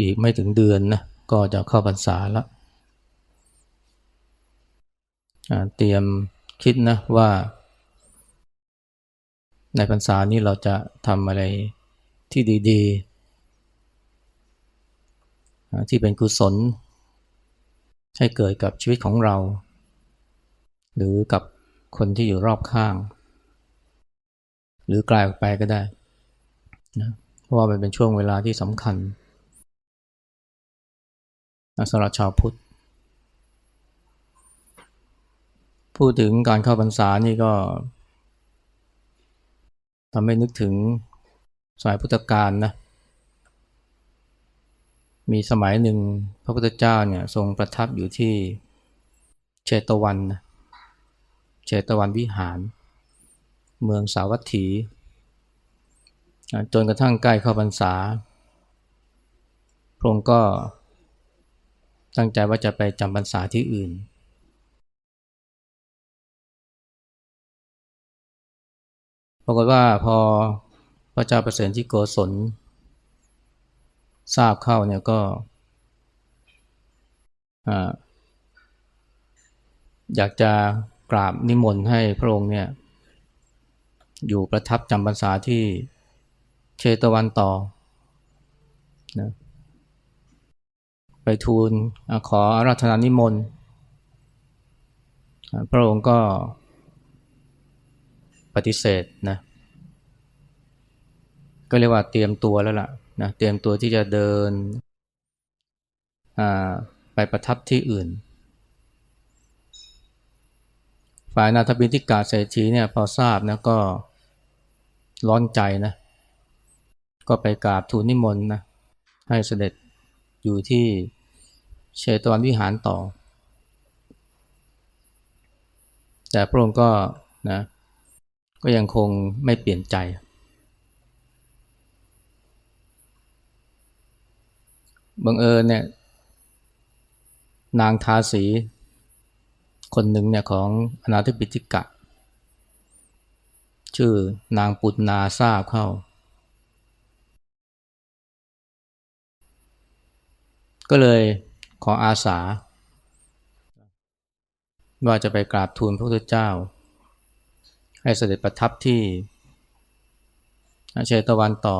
อีกไม่ถึงเดือนนะก็จะเข้าพรรษาแล้วเตรียมคิดนะว่า ในพรรษานี้เราจะทำอะไรที่ดีๆ ที่เป็นกุศล ให้เกิดกับชีวิตของเรา หรือกับคนที่อยู่รอบข้าง หรือไกลออกไปก็ได้นะเพราะว่ามันเป็นช่วงเวลาที่สำคัญ สำหรับชาวพุทธ พูดถึงการเข้าพรรษานี่ก็ทำให้นึกถึงสมัยพุทธกาลนะ มีสมัยหนึ่งพระพุทธเจ้าเนี่ยทรงประทับอยู่ที่เชตวันนะเชตวันวิหาร เมืองสาวัตถี จนกระทั่งใกล้เข้าพรรษา พระองค์ก็ ตั้งใจว่าจะไปจำพรรษาที่อื่นปรากฏว่าพอพระเจ้าประเสริฐที่โกศล ทราบเข้าเนี่ยก็อยากจะกราบนิมนต์ให้พระองค์เนี่ยอยู่ประทับจำพรรษาที่เชตวันต่อนะ ไปทูลขออาราธนานิมนต์ พระองค์ก็ปฏิเสธนะก็เรียกว่าเตรียมตัวแล้วล่ะนะเตรียมตัวที่จะเดินไปประทับที่อื่น ฝ่ายนาถบินทิกาเศรษฐีเนี่ยพอทราบนะก็ร้อนใจนะ ก็ไปกราบทูลนิมนต์นะให้เสด็จอยู่ที่ เชตวันวิหารต่อ แต่พระองค์ก็นะก็ยังคงไม่เปลี่ยนใจ บังเอิญเนี่ยนางทาสี คนหนึ่งเนี่ยของอนาถปิฎกะ ชื่อนางปุตนาทราบเข้า ก็เลย ขออาสา ว่าจะไปกราบทูลพระพุทธเจ้า ให้เสด็จประทับที่เชตวันต่อ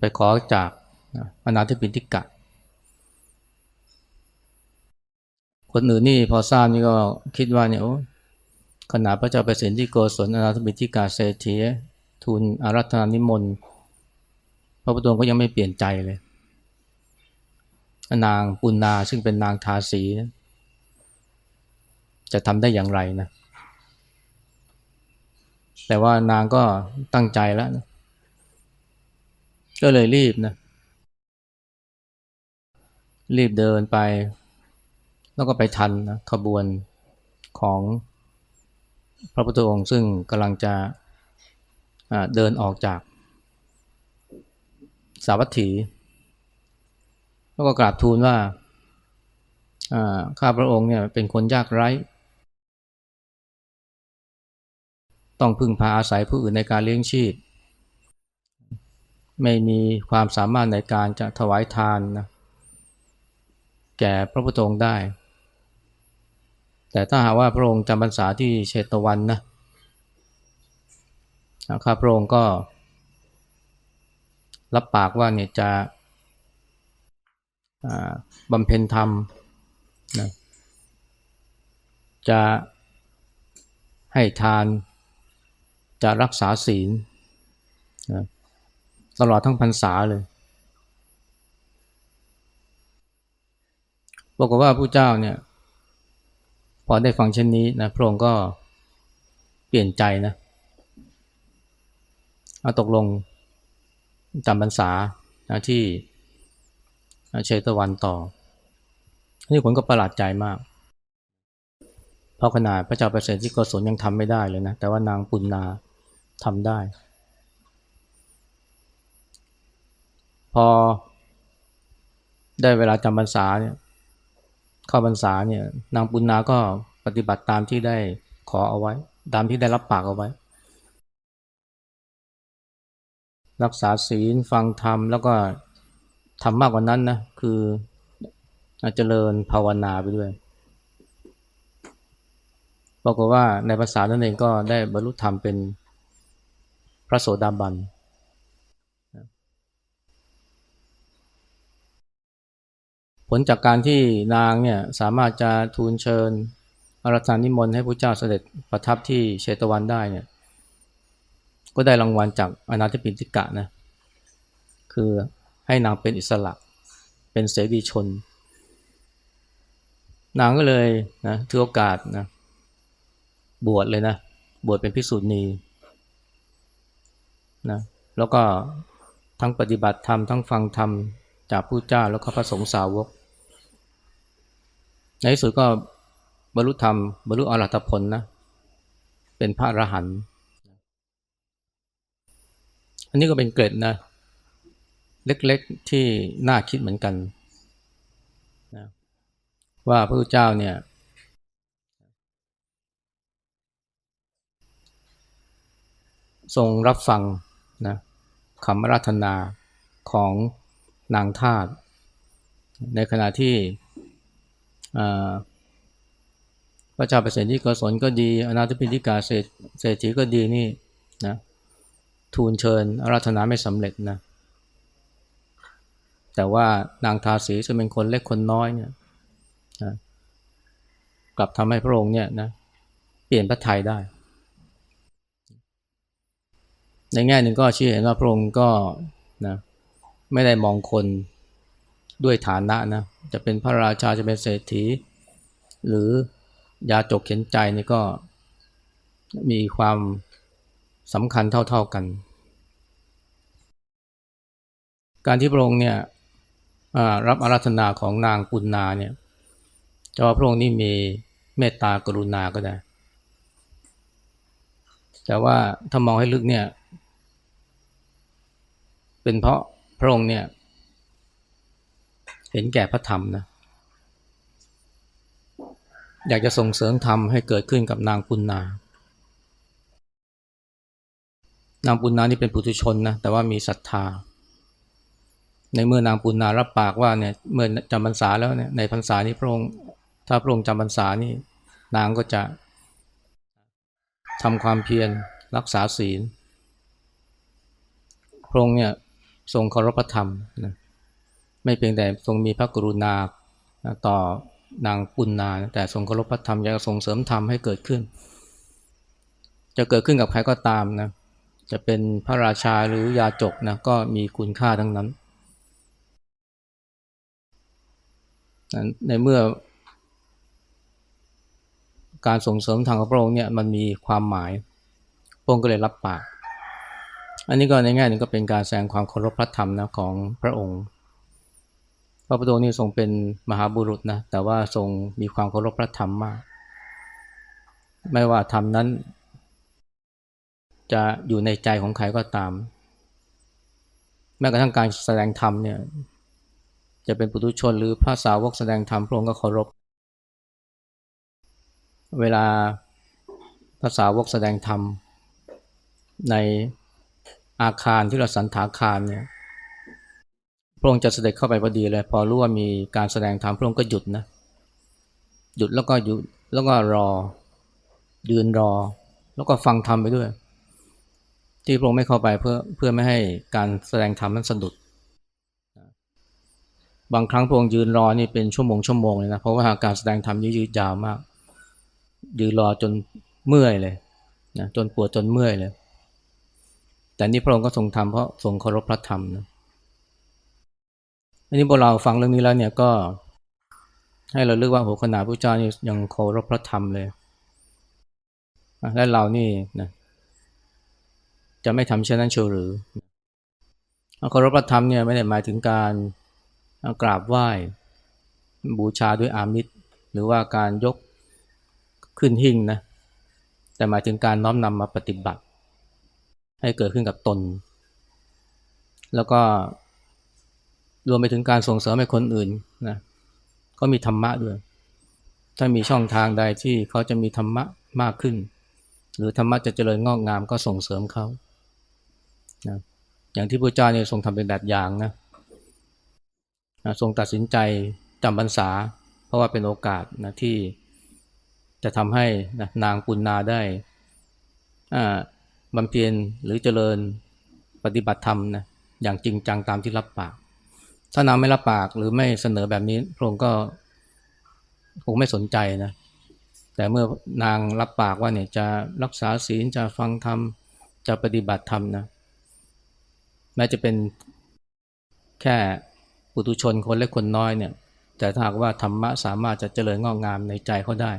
ไปขอจากอนาถปินทิกะ คนอื่นนี่พอทราบนี่ก็คิดว่าเนี่ยขนาดพระเจ้าไปเสนที่โกศลอนาถปินทิกาเศรษฐีทูลอารัธนานิมนต์ ระพุทธองค์ก็ยังไม่เปลี่ยนใจเลย นางปุณนาซึ่งเป็นนางทาสีจะทำได้อย่างไรนะ แต่ว่านางก็ตั้งใจแล้วนะก็เลยรีบนะ รีบเดินไป แล้วก็ไปทันนะขบวนของพระพุทธองค์ซึ่งกำลังจะเดินออกจาก สาวัตถี แล้วก็กราบทูลว่าข้าพระองค์เนี่ยเป็นคนยากไร้ ต้องพึ่งพาอาศัยผู้อื่นในการเลี้ยงชีพ ไม่มีความสามารถในการจะถวายทานนะแก่พระพุทธองค์ได้ แต่ถ้าหากว่าพระองค์จำพรรษาที่เชตวันนะข้าพระองค์ก็ รับปากว่าเนี่ยจะบำเพ็ญธรรมนะจะให้ทานจะรักษาศีลนะตลอดทั้งพรรษาเลยบอกว่าผู้เจ้าเนี่ย พอได้ฟังเช่นนี้นะพระองค์ก็เปลี่ยนใจนะเอาตกลง จำพรรษานะที่เชตวันต่อ นี่คนก็ประหลาดใจมาก เพราะขนาดพระเจ้าประเสริฐที่โกศลยังทำไม่ได้เลยนะ แต่ว่านางปุณนาทำได้ พอได้เวลาจำพรรษาเนี่ยเข้าพรรษาเนี่ย นางปุณนาก็ปฏิบัติตามที่ได้ขอเอาไว้ ตามที่ได้รับปากเอาไว้ รักษาศีลฟังธรรม แล้วก็ทำมากกว่านั้นนะคือเจริญภาวนาไปด้วยปรากฏว่าในภาษานั้นเองก็ได้บรรลุธรรมเป็นพระโสดาบันผลจากการที่นางเนี่ยสามารถจะทูลเชิญอารัธานิมนต์ให้พระเจ้าเสด็จประทับที่เชตวันได้เนี่ย ก็ได้รางวัลจากอนาถปิฎกะนะคือให้นางเป็นอิสระ เป็นเสรีชน นางก็เลยนะถือโอกาสนะบวชเลยนะ บวชเป็นภิกษุณีนะแล้วก็ทั้งปฏิบัติธรรม ทั้งฟังธรรม จากผู้เจ้าแล้วก็พระสงฆ์สาวก ในที่สุดก็บรรลุธรรม บรรลุอรหัตผลนะ เป็นพระอรหันต์ อันนี้ก็เป็นเกร็ดนะ เล็กๆที่น่าคิดเหมือนกันนะว่าพระพุทธเจ้าเนี่ย ทรงรับฟังนะคำราธนาของนางทาตในขณะที่พระเจ้าเปรตที่กศลก็ดีอนาถปิฎกาเศรษฐีก็ดีนี่นะ ทูลเชิญอาราธนาไม่สำเร็จนะ แต่ว่านางทาสีจะเป็นคนเล็กคนน้อยเนี่ยนะกลับทำให้พระองค์เนี่ยนะเปลี่ยนพระทัยได้ ในแง่หนึ่งก็ชี้เห็นว่าพระองค์ก็นะไม่ได้มองคนด้วยฐานะนะจะเป็นพระราชาจะเป็นเศรษฐี หรือยาจกเข็นใจนี่ก็มีความ สำคัญเท่าๆกัน การที่พระองค์เนี่ยรับอาราธนาของนางปุณนาเนี่ยจะว่าพระองค์นี่มีเมตตากรุณาก็ได้ แต่ว่าถ้ามองให้ลึกเนี่ย เป็นเพราะพระองค์เนี่ย เห็นแก่พระธรรมนะอยากจะส่งเสริมธรรมให้เกิดขึ้นกับนางปุณนา นางปุณนานี่เป็นปุถุชนนะแต่ว่ามีศรัทธา ในเมื่อนางปุณนารับปากว่าเนี่ยเมื่อจำพรรษาแล้วเนี่ยในพรรษานี้พระองค์ถ้าพระองค์จำพรรษานี่นางก็จะทำความเพียรรักษาศีล พระองค์เนี่ยทรงเคารพธรรมนะไม่เพียงแต่ทรงมีพระกรุณาต่อนางปุณนา แต่ทรงเคารพพระธรรมอยากส่งเสริมธรรมให้เกิดขึ้น จะเกิดขึ้นกับใครก็ตามนะ จะเป็นพระราชาหรือยาจกนะก็มีคุณค่าทั้งนั้น ในเมื่อ การส่งเสริมทางพระองค์เนี่ยมันมีความหมายพระองค์ก็เลยรับปาก อันนี้ก็ในแง่นึงก็เป็นการแสดงความเคารพพระธรรมนะของพระองค์ พระพุทธองค์นี่ทรงเป็นมหาบุรุษนะแต่ว่าทรงมีความเคารพพระธรรมมาก ไม่ว่าธรรมนั้น จะอยู่ในใจของใครก็ตาม แม้กระทั่งการแสดงธรรมเนี่ย จะเป็นปุถุชนหรือพระสาวกแสดงธรรมพระองค์ก็เคารพ เวลาพระสาวกแสดงธรรม ในอาคารที่เราสันถาคารเนี่ยพระองค์จะเสด็จเข้าไปพอดีเลย พอรู้ว่ามีการแสดงธรรมพระองค์ก็หยุดนะ หยุดแล้วก็หยุดแล้วก็รอยืนรอ แล้วก็ฟังธรรมไปด้วย ที่พระองค์ไม่เข้าไปเพื่อเพื่อไม่ให้การแสดงธรรมนั้นสะดุด บางครั้งพระองค์ยืนรอนี่เป็นชั่วโมงชั่วโมงเลยนะเพราะว่าการแสดงธรรมยืดยาวมาก ยืนรอจนเมื่อยเลยนะจนปวดจนเมื่อยเลย แต่นี่พระองค์ก็ทรงทำเพราะทรงเคารพพระธรรมนะอันนี้พวกเราฟังเรื่องนี้แล้วเนี่ยก็ให้เราเลือกว่าโหขนาดพระเจ้ายังเคารพพระธรรมเลย และเรานี่นะ จะไม่ทำเช่นนั้นเชียวหรือเคารพพระธรรมเนี่ยไม่ได้หมายถึงการกราบไหว้ บูชาด้วยอามิตร หรือว่าการยกขึ้นหิ่งนะแต่หมายถึงการน้อมนำมาปฏิบัติ ให้เกิดขึ้นกับตน แล้วก็รวมไปถึงการส่งเสริมให้คนอื่นนะก็มีธรรมะด้วย ถ้ามีช่องทางใดที่เขาจะมีธรรมะมากขึ้น หรือธรรมะจะเจริญงอกงามก็ส่งเสริมเขา นะอย่างที่พระเจ้าเนี่ยทรงทำเป็นแบบอย่างนะทรงตัดสินใจจำพรรษา เพราะว่าเป็นโอกาสนะที่จะทำให้นะนางปุณนาได้บำเพ็ญหรือเจริญปฏิบัติธรรมนะอย่างจริงจังตามที่รับปาก ถ้านางไม่รับปากหรือไม่เสนอแบบนี้พระองค์ก็คงไม่สนใจนะแต่เมื่อนางรับปากว่าเนี่ยจะรักษาศีลจะฟังธรรมจะปฏิบัติธรรมนะ แม้จะเป็นแค่ปุถุชนคนเล็กคนน้อยเนี่ย แต่ถ้าหากว่าธรรมะสามารถจะเจริญงอกงามในใจเขาได้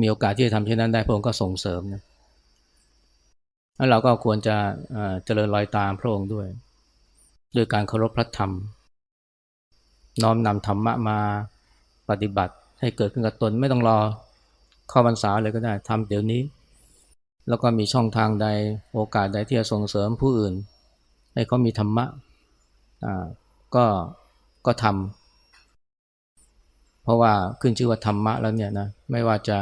มีโอกาสที่จะทำเช่นนั้นได้พระองค์ก็ส่งเสริมนะแล้วเราก็ควรจะเจริญรอยตามพระองค์ด้วย ด้วยการเคารพพระธรรม น้อมนำธรรมะมาปฏิบัติให้เกิดขึ้นกับตนไม่ต้องรอเข้าพรรษาเลยก็ได้ทำเดี๋ยวนี้ แล้วก็มีช่องทางใดโอกาสใดที่จะส่งเสริมผู้อื่น ให้เขามีธรรมะอ่าก็ก็ทำเพราะว่าขึ้นชื่อว่าธรรมะแล้วเนี่ยนะไม่ว่าจะ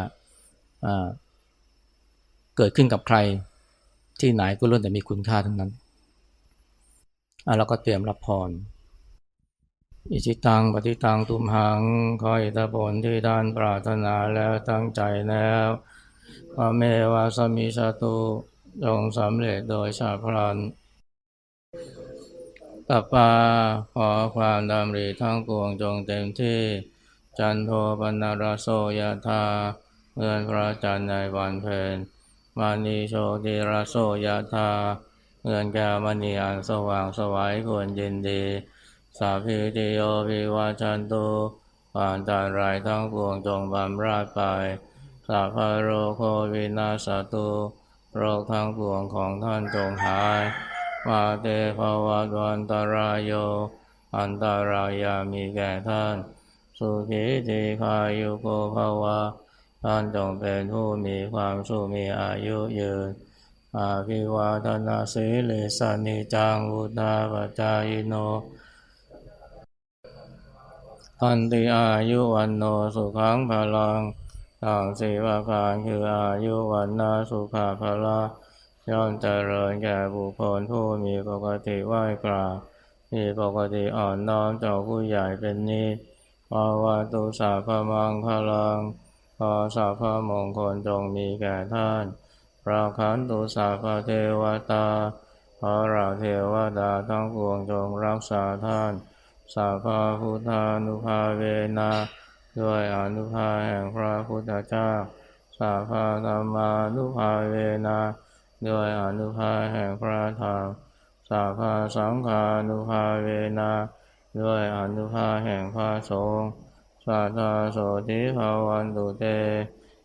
เกิดขึ้นกับใครที่ไหนก็ล้วนแต่มีคุณค่าทั้งนั้นอะเราก็เตรียมรับพรอิจิตังปฏิตังตุมหังคอยตะผลที่ด้านปรารถนาแล้วตั้งใจแล้วพระเมวาสมิสตุจงสำเร็จโดยชาพลัน ตัปปาขอความดำริทั้งปวงจงเต็มที่ จันโทปนารโสยธาเมื่อนพระจันทร์ในวันเพ็ญมานีโชติรโสยธาเงินแก้วมณีอันสว่างสวัยควรยินดี สาพิติโยภิวาจันตุผ่านตารายทั้งปวงจงบำราดไปสาพาโรโควินาสตุโรคทั้งปวงของท่านจงหาย มาเตภวัตวันตรายโย อันตารายามีแก่ท่าน สุขีติคายุโกภวะท่านจงเป็นผู้มีความสุขมีอายุยืน อาภิวาทนาสีเลสานิจังวุฒาปจายโนทันติอายุวันโนสุขังพลังทางสีวาการคืออายุวันนาสุขาพละ ย่อมเจริญแก่บุคคลผู้มีปกติไหวกราบมีปกติอ่อนน้อมเจ้าผู้ใหญ่เป็นนิสภาวะตุสาพมังพลังขอสาพมงคลจงมีแก่ท่านราคันตุสาพเทวตาขอเราเทวดาทั้งปวงจงรักษาท่าน สาพาพุทธานุภาเวนาด้วยอนุภาแห่งพระพุทธเจ้า สาพาธรรมานุภาเวนา ด้วยอนุภาแห่งพระธรรมสาภาสังฆานุภาเวนาด้วยอนุภาแห่งพระสงฆ์สาธาโสติภาวันตุเต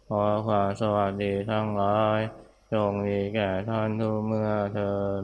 ขอความสวัสดีทั้งหลาย จงมีแก่ท่านทุกเมื่อเทิน